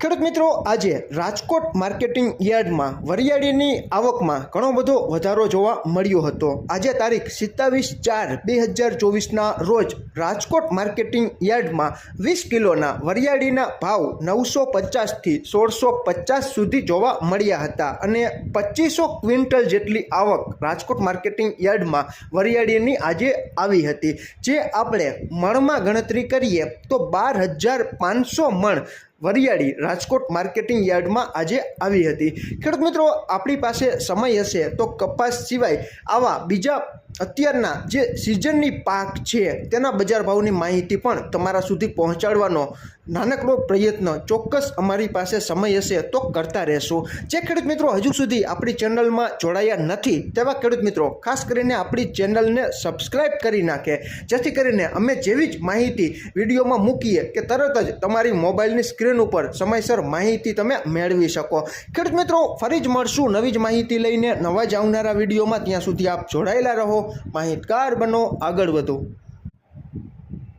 ખેડૂત મિત્રો, આજે રાજકોટ માર્કેટિંગ યાર્ડમાં વરિયાળીની આવકમાં ઘણો બધો વધારો જોવા મળ્યો હતો. આજે તારીખ સિત્તાવીસ ચાર બે હજાર ચોવીસના રોજ રાજકોટ માર્કેટિંગ યાર્ડમાં વીસ કિલોના વરિયાળીના ભાવ નવસો પચાસથી સોળસો પચાસ સુધી જોવા મળ્યા હતા અને પચીસો ક્વિન્ટલ જેટલી આવક રાજકોટ માર્કેટિંગ યાર્ડમાં વરિયાળીની આજે આવી હતી. જે આપણે મણમાં ગણતરી કરીએ તો બાર હજાર પાંચસો મણ વરિયાળી રાજકોટ માર્કેટિંગ યાર્ડમાં આજે આવી હતી. ખેડૂત મિત્રો, આપણી પાસે સમય હશે તો કપાસ સિવાય આવા બીજા અત્યારના જે સિઝનની પાક છે, તેના બજાર ભાવની માહિતી પણ તમારા સુધી પહોંચાડવાનો નાનકડો પ્રયત્ન ચોક્કસ અમારી પાસે સમય હશે તો કરતા રહેશું. જે ખેડૂત મિત્રો હજુ સુધી આપણી ચેનલમાં જોડાયા નથી, તેવા ખેડૂત મિત્રો, ખાસ કરીને આપણી ચેનલને સબસ્ક્રાઈબ કરી નાખે. જેથી કરીને અમે જેવી જ માહિતી વિડીયોમાં મૂકીએ કે તરત જ તમારી મોબાઈલની સ્ક્રીન ઉપર સમયસર માહિતી તમે મેળવી શકો. ખેડૂત મિત્રો, ફરી જ મળશું નવી જ માહિતી લઈને નવા જ આવનારા વિડીયોમાં. ત્યાં સુધી આપ જોડાયેલા રહો. માહિતગાર બનો આગળ વધો.